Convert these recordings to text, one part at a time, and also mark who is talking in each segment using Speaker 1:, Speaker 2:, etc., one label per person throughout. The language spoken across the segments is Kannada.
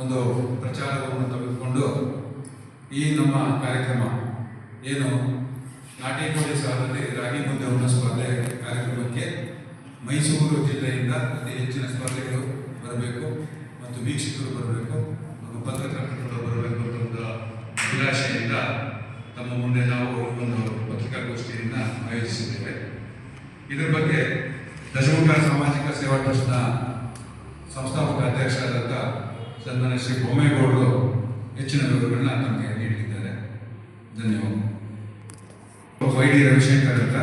Speaker 1: ಒಂದು ಪ್ರಚಾರವನ್ನು ತೆಗೆದುಕೊಂಡು ಈ ನಮ್ಮ ಕಾರ್ಯಕ್ರಮ ಏನು ನಾಟಿ ಕೋಳಿ ಸಾಲದಲ್ಲಿ ರಾಗಿ ಮುಂದೆ ಉಣ್ಣ ಸ್ಪರ್ಧೆ ಕಾರ್ಯಕ್ರಮಕ್ಕೆ ಮೈಸೂರು ಜಿಲ್ಲೆಯಿಂದ ಅತಿ ಹೆಚ್ಚಿನ ಸ್ಪರ್ಧೆಗಳು ಬರಬೇಕು ಮತ್ತು ವೀಕ್ಷಕರು ಬರಬೇಕು ಮತ್ತು ಪತ್ರಕರ್ತರು ಬರಬೇಕು ಅಂತ ಒಂದು ಅಭಿಲಾಷೆಯಿಂದ ತಮ್ಮ ಮುಂದೆ ನಾವು ಒಂದು ಪತ್ರಿಕಾಗೋಷ್ಠಿಯನ್ನು ಆಯೋಜಿಸಿದ್ದೇವೆ. ಇದರ ಬಗ್ಗೆ ದಶಮುಖ ಸಾಮಾಜಿಕ ಸೇವಾ ಟ್ರಸ್ಟ್ನ ಸಂಸ್ಥಾಪಕ ಅಧ್ಯಕ್ಷರಾದಂಥ ಸನ್ಮಾನ್ಯ ಶ್ರೀ ಬೊಮ್ಮೇಗೌಡರು ಹೆಚ್ಚಿನ ವಿವರಗಳನ್ನ ನಮಗೆ ನೀಡಿದ್ದಾರೆ ಧನ್ಯವಾದ. ವೈ ಡಿ ರವಿಶಂಕರ್ ಅಂತ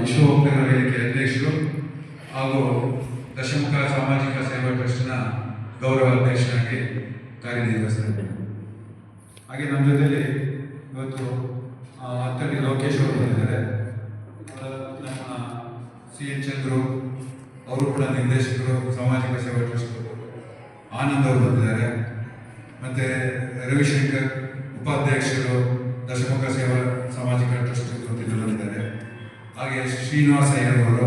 Speaker 1: ವಿಶ್ವ ವೇದಿಕೆ ಅಧ್ಯಕ್ಷರು ಹಾಗೂ ದಶಮುಖ ಸಾಮಾಜಿಕ ಸೇವಾ ಟ್ರಸ್ಟ್ನ ಗೌರವ ಅಧ್ಯಕ್ಷರಾಗಿ ಕಾರ್ಯನಿರ್ವಹಿಸಿದ್ದಾರೆ. ಹಾಗೆ ನಮ್ಮ ಜೊತೆಯಲ್ಲಿ ಇವತ್ತು ಅತ್ತಡಿ ಲೋಕೇಶ್ ಅವರು ಬಂದಿದ್ದಾರೆ. ನಮ್ಮ ಸಿ ಎನ್ ಚಂದ್ರು, ಅವರು ಕೂಡ ನಿರ್ದೇಶಕರು, ಸಾಮಾಜಿಕ ಸೇವಾ ಟ್ರಸ್ಟ್ ಆನಂದ್ ಅವರು ಬಂದಿದ್ದಾರೆ. ಮತ್ತೆ ರವಿಶಂಕರ್ ಉಪಾಧ್ಯಕ್ಷರು, ದಶಮುಖ ಸೇವಾ ಸಾಮಾಜಿಕ ಟ್ರಸ್ಟ್ ಬಂದಿದ್ದಾರೆ ಹಾಗೆ ಶ್ರೀನಿವಾಸ ಅಯ್ಯರವರು,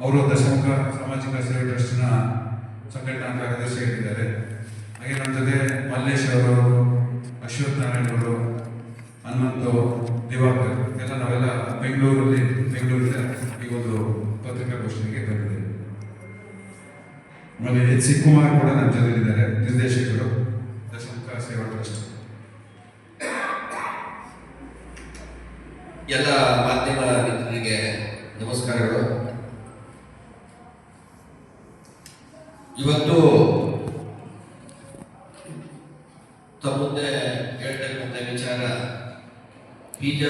Speaker 1: ಅವರು ಅವರು ದಶಮುಖ ಸಾಮಾಜಿಕ ಸೇವಾ ಟ್ರಸ್ಟ್ನ ಸಂಘಟನಾ ಕಾರ್ಯದರ್ಶಿಯಾಗಿದ್ದಾರೆ ಹಾಗೆ ನಮ್ಮ ಜೊತೆ ಮಲ್ಲೇಶ್ ಅವರು ಅಶ್ವಥ್ ನಾರಾಯಣ್ ಅವರು, ಹನುಮಂತು ದಿವಾಕರ್, ಎಲ್ಲ ನಾವೆಲ್ಲ ಬೆಂಗಳೂರಲ್ಲಿ, ಬೆಂಗಳೂರಿನ ಈ ಒಂದು ಪತ್ರಿಕಾಗೋಷ್ಠಿಗೆ ಬಂದಿದ್ದೇವೆ. ಆಮೇಲೆ ಎಚ್ ಸಿ ಕುಮಾರ್ ಕೂಡ ನಮ್ಮ ಜೊತೆಲಿದ್ದಾರೆ ನಿರ್ದೇಶಕರು. ದಶಮುಖ ಸೇವಾ ಟ್ರಸ್ಟ್.
Speaker 2: ಎಲ್ಲ ಮಾಧ್ಯಮ ಮಿತ್ರರಿಗೆ ನಮಸ್ಕಾರಗಳು. ಇವತ್ತು ತಮ್ಮ ಮುಂದೆ ಹೇಳ್ತಕ್ಕಂಥ ವಿಚಾರ ಬೀಜ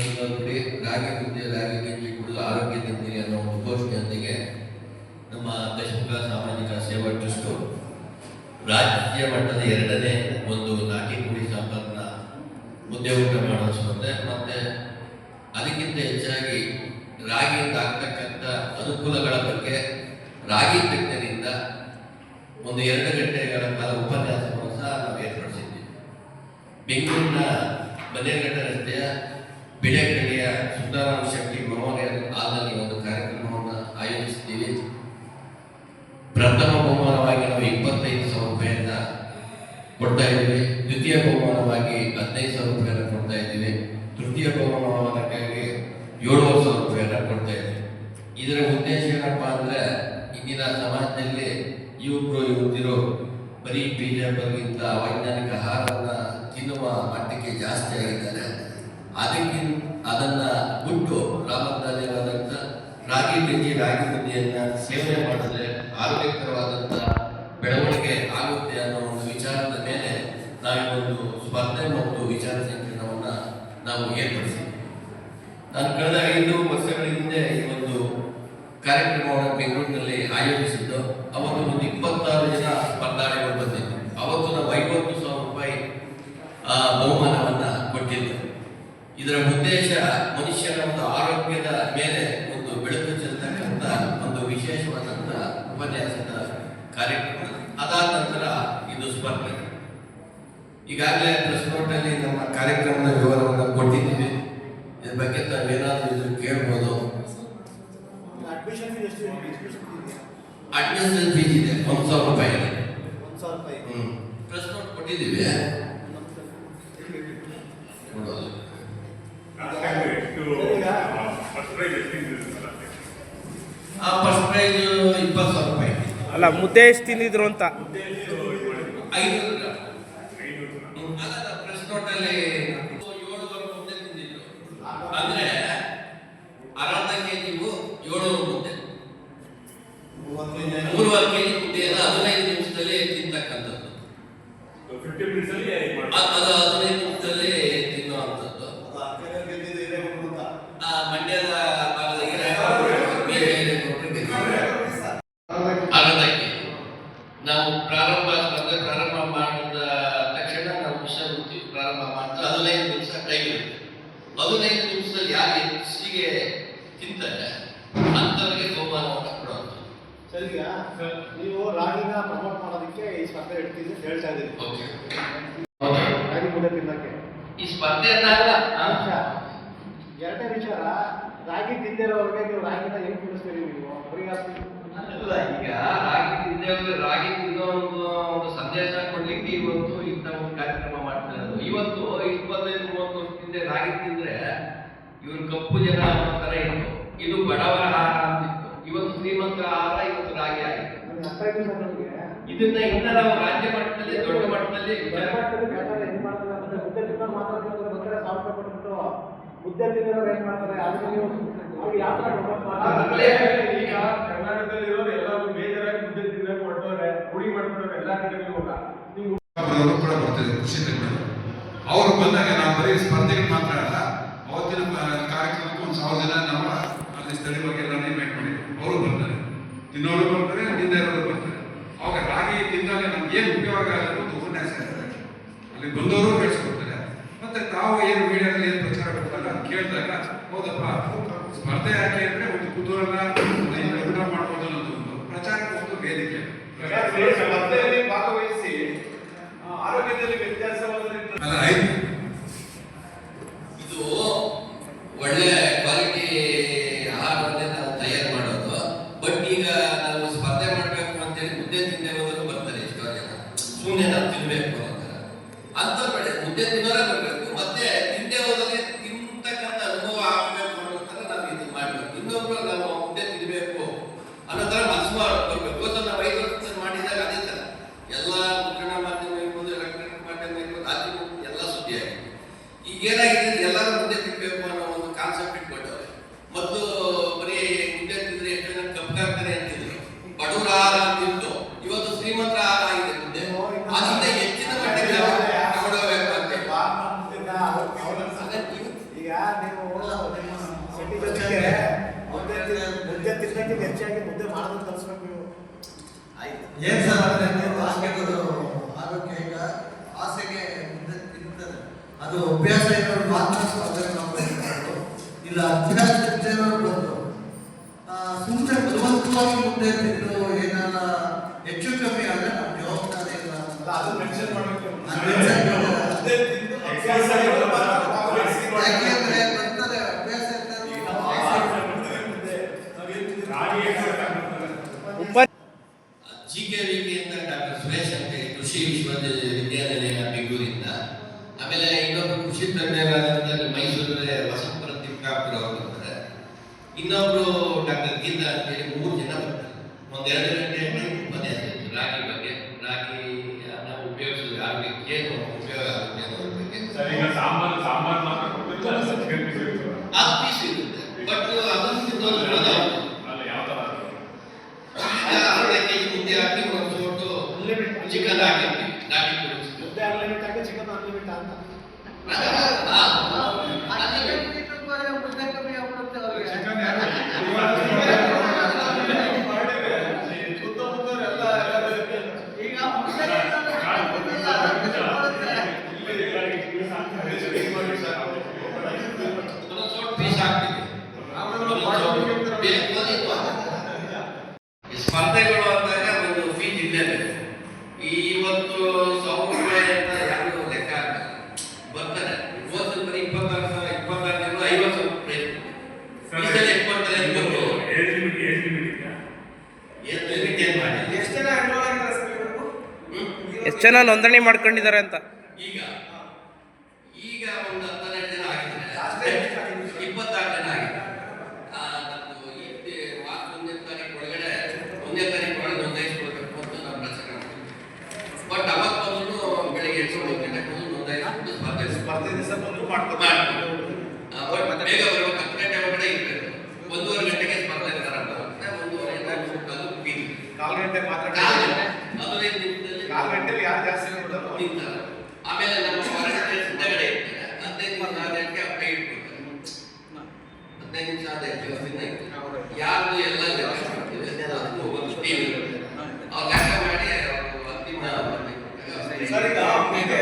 Speaker 2: ತಿನ್ನೋದ್ಬಿಡಿ, ರಾಗಿ ಮುದ್ದೆ ರಾಗಿ ಗಂಜಿ ಕುಡಿದು ಆರೋಗ್ಯದಿಂದಿರಿ ಅನ್ನೋ ಒಂದು ಘೋಷಣೆಯೊಂದಿಗೆ ನಮ್ಮ ದಶಮುಖ ಸಾಮಾಜಿಕ ಸೇವಾ ಟ್ರಸ್ಟು ರಾಜ್ಯ ಮಟ್ಟದ ಎರಡನೇ ಒಂದು ನಾಟಿ ಕುಡಿ ಸಂಪನ್ನ ಮುದ್ದೆ ಊಟ ಮಾಡೋ ಸ್ಪರ್ಧೆ ಮತ್ತೆ ಅದಕ್ಕಿಂತ ಹೆಚ್ಚಾಗಿ ರಾಗಿಯಿಂದ ಆಗ್ತಕ್ಕಂಥ ಅನುಕೂಲಗಳ ಬಗ್ಗೆ ರಾಗಿ ತಜ್ಞರಿಂದ ಒಂದು ಎರಡು ಗಂಟೆಗಳ ಕಾಲ ಉಪನ್ಯಾಸವನ್ನು ಸಹ ನಾವು ಏರ್ಪಡಿಸಿದ್ದೀವಿ ಬೆಂಗಳೂರಿನ ಬನ್ನೇರಘಟ್ಟ ರಸ್ತೆಯ ಬಿಳೆಕಣಿಯ ಸುಂದರಾಮ ಏನಪ್ಪಾ ಅಂದ್ರೆ ಇಂದಿನ ಸಮಾಜದಲ್ಲಿ ಯುವಕರು ಯುವತಿರು ಬರೀ ಪಿಜ್ಜಾ ಬರ್ಗಿಂತ ವೈಜ್ಞಾನಿಕ ಆಹಾರವನ್ನ ತಿನ್ನುವ ಮಟ್ಟಕ್ಕೆ ಜಾಸ್ತಿ ಆಗಿದ್ದಾರೆ. ಅದಕ್ಕೆ ಅದನ್ನ ಬಿಟ್ಟು ರಾಮಧಾನ್ಯವಾದಂಥ ರಾಗಿ ಗಂಜಿ ರಾಗಿ ಮುದ್ದೆಯನ್ನು ಸೇವನೆ ಮಾಡಿದ್ರೆ ಆರೋಗ್ಯಕರವಾದಂಥ ಬೆಳವಣಿಗೆ ಆಗುತ್ತೆ ಅನ್ನೋ ಒಂದು ವಿಚಾರದ ಮೇಲೆ ನಾವೊಂದು ಸ್ಪರ್ಧೆ ಮತ್ತು ವಿಚಾರ ಸಂಕಿರಣವನ್ನ ನಾವು ಏರ್ಪಡಿಸಿದ್ವಿ ನಾನು ಕಳೆದ ಐದು ವರ್ಷಗಳ ಹಿಂದೆ ಈ ಒಂದು ಕಾರ್ಯಕ್ರಮವನ್ನು ಬೆಂಗಳೂರಿನಲ್ಲಿ ಆಯೋಜಿಸಿದ್ದು, ಅವತ್ತು ಒಂದು ಇಪ್ಪತ್ತಾರು ಜನ ಸ್ಪರ್ಧಾಳಿಗಳು ಬಂದಿದ್ದು ಅವತ್ತು ನಾವು ಐವತ್ತು ಸಾವಿರ ರೂಪಾಯಿ ಬಹುಮಾನವನ್ನು ಕೊಟ್ಟಿದ್ದರು ಕೊಟ್ಟಿದ್ದು ಇದರ ಉದ್ದೇಶ ಮನುಷ್ಯನ ಒಂದು ಆರೋಗ್ಯದ ಮೇಲೆ ಒಂದು ಬೆಳಕು ಚೆಲ್ತಕ್ಕಂಥ ಒಂದು ವಿಶೇಷವಾದಂಥ ಉಪನ್ಯಾಸದ ಕಾರ್ಯಕ್ರಮ. ಅದಾದ ನಂತರ ಇದು ಸ್ಪರ್ಧೆ. ಈಗಾಗಲೇ ಪ್ರೆಸ್ ನೋಟಲ್ಲಿ ನಮ್ಮ ಕಾರ್ಯಕ್ರಮದ ವಿವರವನ್ನು ಕೊಟ್ಟಿದ್ದೀವಿ ಇದ್ರ ಬಗ್ಗೆ ತಾವೇನಾದರೂ ಇದು ಕೇಳ್ಬೋದು
Speaker 3: ಅಡ್ಮಿಷನ್ ಫೀಸ್ ಎಷ್ಟು ಎಜುಕೇಷನ್ ಇದೆಯಾ
Speaker 2: ಅಡ್ಮಿಷನ್ ಫೀಸ್ ಇದೆ ಒಂದು ಸಾವಿರ ರೂಪಾಯಿ ಇದೆ.
Speaker 3: ಒಂದು ಸಾವಿರ ರೂಪಾಯಿ
Speaker 2: ಪ್ರೆಸ್ ನೋಟ್ ಕೊಟ್ಟಿದ್ದೀವಿ ಆ ಫಸ್ಟ್ ಪ್ರೈಸ್ ಇಪ್ಪತ್ತು ಸಾವಿರ ರೂಪಾಯಿ.
Speaker 4: ಅಲ್ಲ ಮುದ್ದೆ ಎಷ್ಟು ತಿಂದಿದ್ರು ಅಂತ.
Speaker 2: ಐನೂರು. ಅದನ್ನ ಪ್ರೆಸ್ ನೋಟಲ್ಲಿ ಏಳುವರೆ ಮುದ್ದೆ ತಿಂದಿದ್ರು ಅಂದ್ರೆ ಅರ್ಧ ಕೆಜಿಗೂ ಏಳುವರೆ ಮುದ್ದೆ ಮೂರುವರೆ ಕೆಜಿ ಮುದ್ದೆಯನ್ನು ಹದಿನೈದು ನಿಮಿಷದಲ್ಲಿ ತಿಂತಕ್ಕಂಥದ್ದು. ಅದು ಹದಿನೈದು ನಿಮಿಷದಲ್ಲಿ ತಿನ್ನುವಂಥದ್ದು. ಆ ಮಂಡ್ಯದ ಭಾಗದ ಹಿರೇಕೊಪ್ಪಲು, ಮೇಲೆ ಹಿರೇಕೊಪ್ಪಲು ಗೆದ್ದಿದೆ. ನಾವು ಪ್ರಾರಂಭ ಸ್ಪರ್ಧೆ ಪ್ರಾರಂಭ ಮಾಡಿದ ತಕ್ಷಣ ನಾವು ವಿಷಯ ಪ್ರಾರಂಭ ಮಾಡಿದ್ರೆ ಹದಿನೈದು ನಿಮಿಷ ಟೈಮ್ ಇರುತ್ತೆ. ಹದಿನೈದು
Speaker 3: ಅಂತ ಹೇಳ್ತಾ ಇದ್ದೀನಿ. ಕೂಡ ತಿನ್ನಕ್ಕೆ.
Speaker 2: ಈ ಸ್ಪರ್ಧೆ
Speaker 3: ಎರಡನೇ ವಿಚಾರ ರಾಗಿ ತಿಂದಿರೋರಿಗೆ ನೀವು ರಾಗಿನ ಹೆಂಗ್ ಕುಡಿಸ್ತೀರಿ ನೀವು? ಅವರಿಗೆ
Speaker 2: ಅಲ್ಲ ಈಗ ರಾಗಿ ತಿಂದೇವ್ರಿಗೆ ರಾಗಿ ತಿನ್ನೋ ಒಂದು ಒಂದು ಸಂದೇಶ ಕೊಡ್ಲಿಕ್ಕೆ ಇವತ್ತು ಇಂಥ ಒಂದು ಕಾರ್ಯಕ್ರಮ ಮಾಡ್ತಾ ಇರೋದು. ಇವತ್ತು ಇಪ್ಪತ್ತೈದು ಮೂವತ್ತು ವರ್ಷದಿಂದ ರಾಗಿ ತಿಂದ್ರೆ ಇವ್ರ ಕಪ್ಪು ಜನ ಅನ್ನೋ ಇತ್ತು. ಇದು ಬಡವರ ಆಹಾರ ಅಂತಿತ್ತು. ಇವತ್ತು ಶ್ರೀಮಂತರ ಆಹಾರ ಇವತ್ತು ರಾಗಿ ಆಗಿದೆ. ಇದನ್ನ ಇನ್ನ ನಾವು ರಾಜ್ಯ ಮಟ್ಟದಲ್ಲಿ ದೊಡ್ಡ ಮಟ್ಟದಲ್ಲಿ
Speaker 3: ಏನ್ ಮಾಡ್ತಾರೆ? ಮುದ್ದೆ ತಿನ್ನೋರು ಏನ್ ನೀವು ಯಾವ ತರ ಮಾಡ್ತಾರೆ?
Speaker 5: ಈಗ ಕರ್ನಾಟಕದಲ್ಲಿರೋರು ಎಲ್ಲರೂ ಮೇಜರಾಗಿ ಮುದ್ದೆ ತಿನ್ನಕ್ಕೆ ಹೊರಟವ್ರೆ ಹುಡಿ ಮಾಡ್ಕೊಂಡವ್ರೆ ಎಲ್ಲಾ ಕಡೆ ಹೋಗ ನೀವು
Speaker 1: ಕೂಡ ಬರ್ತಿದ್ರು ಕೃಷಿ ತಜ್ಞರು ಅವರು ಬಂದಾಗ ನಾವು ಬರೀ ಸ್ಪರ್ಧೆಗೆ ಮಾತ್ರ ಅಲ್ಲ ಅವತ್ತಿನ ಕಾರ್ಯಕ್ರಮಕ್ಕೆ ಒಂದು ಸಾವಿರ ಜನ ನಮ್ಮ ಅಲ್ಲಿ ಸ್ಥಳೀಯವಾಗಿ ಎಲ್ಲ ನೇಮ್ ಮಾಡಿದ್ವಿ ಅವರು ಬರ್ತಾರೆ ತಿನ್ನೋರು ಬರ್ತಾರೆ ನಿಂದ ಇರೋರು ಬರ್ತಾರೆ ಅವಾಗ ರಾಗಿ ತಿಂದಾಗ ನಮ್ಗೆ ಏನು ಉಪಯೋಗ ಆಗೋದು ಒಂದು ಉಪನ್ಯಾಸ ಇರ್ತದೆ ಅಲ್ಲಿ ಬಂದವರು ಬೆಳೆಸ್ಕೊಡ್ತಾರೆ ಮತ್ತೆ ತಾವು ಏನು ಮೀಡಿಯಾದಲ್ಲಿ ಏನು ಪ್ರಚಾರ ಕೊಡ್ತಾರೆ ಅದು ಕೇಳಿದಾಗ ಹೌದಪ್ಪ ಸ್ಪರ್ಧೆ ಯಾಕೆ ಅಂದ್ರೆ ಒಂದು ಕುತೂಹಲ ಒಂದು ಇಂಥ ಊಟ ಮಾಡ್ಬೋದು ಅನ್ನೋದು ಒಂದು ಪ್ರಚಾರಕ್ಕೆ ಒಂದು ವೇದಿಕೆ
Speaker 5: ಸ್ಪರ್ಧೆಯಲ್ಲಿ ಭಾಗವಹಿಸಿ ಆರೋಗ್ಯದಲ್ಲಿ
Speaker 2: ಇದು ಒಳ್ಳೆ ಕ್ವಾಲಿಟಿ ಆಹಾರವನ್ನೇ ನಾವು ತಯಾರು ಮಾಡೋದು. ಬಟ್ ಈಗ ನಾವು ಸ್ಪರ್ಧೆ ಮಾಡಬೇಕು ಅಂತೇಳಿ ಮುದ್ದೆ ಹೋದ್ರು ಬರ್ತಾರೆ ಎಷ್ಟೋ ಜನ. ಸುಮ್ಮನೆ ನಾವು ಅಂತ ಮುದ್ದೆ ತಿನ್ನೋರೇ ಬರಬೇಕು. ಮತ್ತೆ ತಿಂದೆ ಹೋದ್ರೆ ತಿಂತಕ್ಕಂಥ ಅನುಭವ ಆಗಬೇಕು ಅನ್ನೋ ಥರ ನಾವು ಇದು ಮಾಡಬೇಕು ಇನ್ನೊಬ್ರು ನಾವು ಮುದ್ದೆ ತಿನ್ಬೇಕು ಅನ್ನೋ ಥರ ಮನಸ್ಸು ಬರ್ಬೇಕು ಇವತ್ತು ನಾವು ಐದು ವರ್ಷದಲ್ಲಿ ಮಾಡಿದಾಗ ಅದೇ ಥರ ಎಲ್ಲ ಮುದ್ರಣ ಮಾಧ್ಯಮ ಇರ್ಬೋದು ಎಲೆಕ್ಟ್ರಾನಿಕ್ ಮಾಧ್ಯಮ ಇರ್ಬೋದು ರಾಜ್ಯ ಎಲ್ಲ ಸುದ್ದಿ ಆಗಿದೆ ಈಗ ಏನಾಗಿದೆ ಎಲ್ಲರೂ ಮುಂದೆ ತಿನ್ಬೇಕು ಅನ್ನೋ ಒಂದು ಕಾನ್ಸೆಪ್ಟ್ ಇಟ್ಕೊಂಡವ್ರೆ. ಮತ್ತು ಬರೀ ಮುದ್ದೆ ತಿಂದ್ರೆ ಎಷ್ಟು ಜನ ಕಪ್ಪಾಗ್ತಾರೆ ಅಂತಿದ್ರು. ಬಡವರ ಆಹಾರ ಅಂತಿತ್ತು ಇವತ್ತು ಶ್ರೀಮಂತರ ಆಹಾರ ಆಗಿದೆ ಮುದ್ದೆ ಅದರಿಂದ ಹೆಚ್ಚಿನ ಮಟ್ಟಿಗೆ ನಾವು ತಗೊಂಡೋಗ್ಬೇಕು ಅಂತ
Speaker 3: ಈಗ ನೀವು ಮುದ್ದೆ ಮುದ್ದೆ ತಿನ್ನಕ್ಕೆ ಹೆಚ್ಚಾಗಿ ಮುದ್ದೆ ಮಾಡೋದು ಕಲಿಸ್ಬೇಕು ನೀವು.
Speaker 6: ಏನ್ ಸರ್ ಆರೋಗ್ಯ ಈಗ? ಆಸೆಗೆ ಮುಂದೆ ತಿಂತಾರೆ ಅದು ಅಭ್ಯಾಸ ಇರೋರು ಮಾತ್ರ ಸ್ಪರ್ಧೆ ಮಾಡ್ಬೇಕು ಇಲ್ಲ ಅಭ್ಯಾಸ ಇರೋರು ಬಂದು. ಸುಮ್ಮನೆ ಬಲವಂತವಾಗಿ ಮುಂದೆ ತಿಂದು ಏನಾರ ಹೆಚ್ಚು ಕಮ್ಮಿ ಆದರೆ ನಮ್ಮ ಜವಾಬ್ದಾರಿ ಇಲ್ಲ
Speaker 5: ಅಲ್ಲ, ಅದು ಮೆನ್ಷನ್ ಮಾಡಬೇಕು.
Speaker 6: ಯಾಕೆಂದ್ರೆ ಬರ್ತಾರೆ ಅಭ್ಯಾಸ
Speaker 2: ಜಿ ಕೆ ವಿ ಕೆ ಅಂತ ಡಾಕ್ಟರ್ ಸುರೇಶ್ ಅಂತ ಕೃಷಿ ವಿಶ್ವವಿದ್ಯಾಲಯ ಬೆಂಗಳೂರಿಂದ ಆಮೇಲೆ ಇನ್ನೊಬ್ಬರು ಕೃಷಿ ತಜ್ಞರಾದಂಥ ಮೈಸೂರಲ್ಲಿ ವಸಂತರ ತಿಪ್ಪಾಪುರ ಅವರು ಬರ್ತಾರೆ ಇನ್ನೊಬ್ರು ಡಾಕ್ಟರ್ ಗೀತಾ ಅಂತೇಳಿ ಮೂರು ಜನ ಬರ್ತಾರೆ. ಒಂದೆರಡು ಗಂಟೆ ಉಪನ್ಯಾಸ ರಾಗಿ ಬಗ್ಗೆ, ರಾಗಿ ನಾವು ಉಪಯೋಗಿಸೋದು ಆರೋಗ್ಯಕ್ಕೆ ಏನು ಉಪಯೋಗ ಆಗುತ್ತೆ ಅನ್ನೋದ್ರ ಬಗ್ಗೆ.
Speaker 5: ಸಾಂಬಾರ್ ಮಾತ್ರ ಕೊಡ್ತಿಲ್ಲ ಚಿಕನ್ ಪೀಸ್ ಇರ್ತದೆ
Speaker 2: ಆ ಪೀಸ್ ಇರುತ್ತೆ ಬಟ್ ಅದನ್ನು ತಿನ್ನೋದು ಬಿಡೋದು ಅವ್ರು.
Speaker 5: ಅಲ್ಲ ಯಾವ ತರ ಅದು?
Speaker 2: ಈಗ ಅರ್ಧ ಕೆಜಿ ಮುದ್ದೆ ಹಾಕಿ ಒಂದು ಸೋಟು ಚಿಕನ್ ಹಾಕಿರ್ತೀವಿ ನಾಟಿ ಕೊಡಿಸ್ತೀವಿ
Speaker 3: ಮುದ್ದೆ ಅನ್ಲಿಮಿಟ್ ಆಗಿ ಚಿಕನ್ ಅನ್ಲಿಮಿಟ್ ಅಂತ
Speaker 5: ಚಿಕನ್ ಯಾರು ಮಾಡಿದ್ರೆ ಸುತ್ತಮುತ್ತರೆಲ್ಲ
Speaker 6: ಈಗ
Speaker 2: ಒಂದೊಂದು ಸೋಟ್ ಪೀಸ್ ಹಾಕ್ತೀವಿ ಬೇಕು ಅಂದಿದ್ದು ಈ ಸ್ಪರ್ಧೆಗಳು ಅಂದಾಗ ಒಂದು ಫೀಸ್ ಇರಲೇಬೇಕು ಇವತ್ತು ಸಾವಿರ ರೂಪಾಯಿ ಅಂತ ಯಾರು ಲೆಕ್ಕ ಹಾಕಲ್ಲ ಬರ್ತಾರೆ ಇವತ್ತು ಬರೀ ಇಪ್ಪತ್ತಾರು ಸಾವಿರ ಇಪ್ಪತ್ತಾರು ತಿಂಗಳು ಐವತ್ತು ಸಾವಿರ ಪ್ರೈಸ್ ಈ ಸಲ ಎಪ್ಪತ್ತರ ಇಪ್ಪತ್ತು
Speaker 5: ಏಜ್ ಲಿಮಿಟ್ ಏಜ್ ಲಿಮಿಟ್ ಇದೆಯಾ
Speaker 2: ಏನು ಲಿಮಿಟ್ ಏನು ಮಾಡಿ
Speaker 5: ಎಷ್ಟು ಜನ ಎನ್ರೋಲ್ ಆಗಿದ್ದಾರೆ ಸರ್ ಇವರು?
Speaker 4: ಎಷ್ಟು ಜನ ನೋಂದಣಿ ಮಾಡ್ಕೊಂಡಿದ್ದಾರೆ ಅಂತ
Speaker 2: ಈಗ ಈಗ ಒಂದು ಹತ್ತನ್ನೆರಡು ಜನ ಆಗಿದ್ದಾರೆ ಇಪ್ಪತ್ತಾರು ಜನ ಆಗಿದ್ದಾರೆ ಆ, ನಮ್ದು ಈ ತಿ- ಮಾರ್ಚ್ ಒಂದನೇ ತಾರೀಕು ಒಳಗಡೆ ಒಂದನೇ ತಾರೀಕು ಒಳಗೆ ನೋಂದಾಯಿಸ್ಕೊಳ್ಬೇಕು ಅಂತ ನಾವು ಮಾಡ್ಕೊಂಡಿದ್ದಾರೆ ಮಾಡ್ತೀವಿ. ಬಟ್ ಅವತ್ತು ಬಂದು ಬೆಳಿಗ್ಗೆ
Speaker 5: ಯಾರು ಜಾಸ್ತಿ
Speaker 2: ಆಮೇಲೆ ನಮ್ಮ ಯಾರು ಎಲ್ಲ ಲೆಕ್ಕ ಮಾಡ್ತೀವಿ ಮಾಡಿ ಅಂತಿಮ ಸರಿ ಈಗ